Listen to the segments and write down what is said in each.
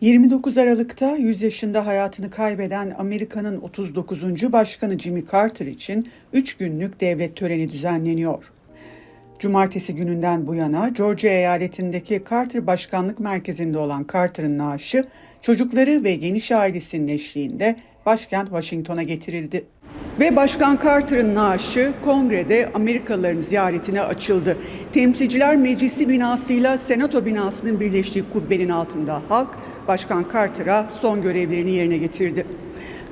29 Aralık'ta 100 yaşında hayatını kaybeden Amerika'nın 39. Başkanı Jimmy Carter için 3 günlük devlet töreni düzenleniyor. Cumartesi gününden bu yana Georgia eyaletindeki Carter Başkanlık Merkezi'nde olan Carter'ın naaşı çocukları ve geniş ailesinin eşliğinde başkent Washington'a getirildi. Ve Başkan Carter'ın naaşı kongrede Amerikalıların ziyaretine açıldı. Temsilciler Meclisi binasıyla Senato binasının birleştiği kubbenin altında halk Başkan Carter'a son görevlerini yerine getirdi.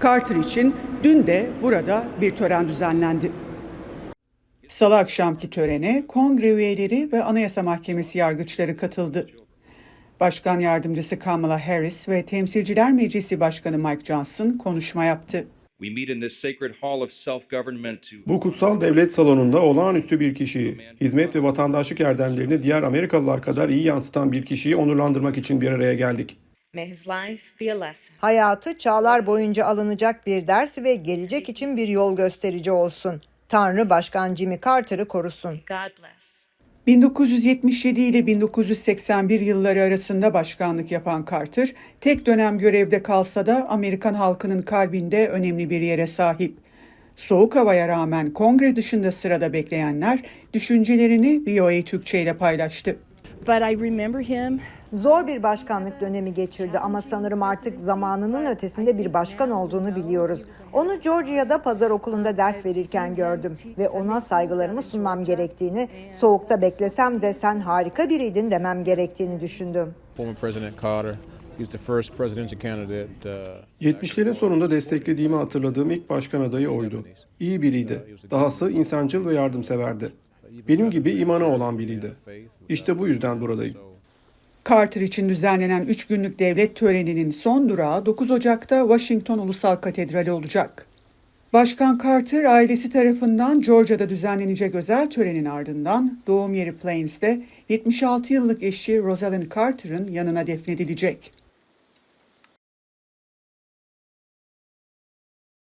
Carter için dün de burada bir tören düzenlendi. Salı akşamki törene kongre üyeleri ve Anayasa Mahkemesi yargıçları katıldı. Başkan Yardımcısı Kamala Harris ve Temsilciler Meclisi Başkanı Mike Johnson konuşma yaptı. We meet in this sacred hall of self-government to Bu kutsal devlet salonunda olağanüstü bir kişiyi, hizmet ve vatandaşlık erdemlerini diğer Amerikalılar kadar iyi yansıtan bir kişiyi onurlandırmak için bir araya geldik. May his life be a lesson. Hayatı çağlar boyunca alınacak bir ders ve gelecek için bir yol gösterici olsun. Tanrı Başkan Jimmy Carter'ı korusun. God bless. 1977 ile 1981 yılları arasında başkanlık yapan Carter, tek dönem görevde kalsa da Amerikan halkının kalbinde önemli bir yere sahip. Soğuk havaya rağmen kongre dışında sırada bekleyenler düşüncelerini VOA Türkçe ile paylaştı. But I remember him Zor bir başkanlık dönemi geçirdi ama sanırım artık zamanının ötesinde bir başkan olduğunu biliyoruz. Onu Georgia'da pazar okulunda ders verirken gördüm ve ona saygılarımı sunmam gerektiğini, soğukta beklesem de sen harika biriydin demem gerektiğini düşündüm. former President Carter. He was the first presidential candidate. Uh, 70'lerin sonunda desteklediğimi hatırladığım ilk başkan adayı oydu. İyi biriydi. Dahası insancıl ve yardımseverdi. Benim gibi imanı olan biriydi. İşte bu yüzden buradayım. Carter için düzenlenen 3 günlük devlet töreninin son durağı 9 Ocak'ta Washington Ulusal Katedrali olacak. Başkan Carter ailesi tarafından Georgia'da düzenlenecek özel törenin ardından doğum yeri Plains'te 76 yıllık eşi Rosalind Carter'ın yanına defnedilecek.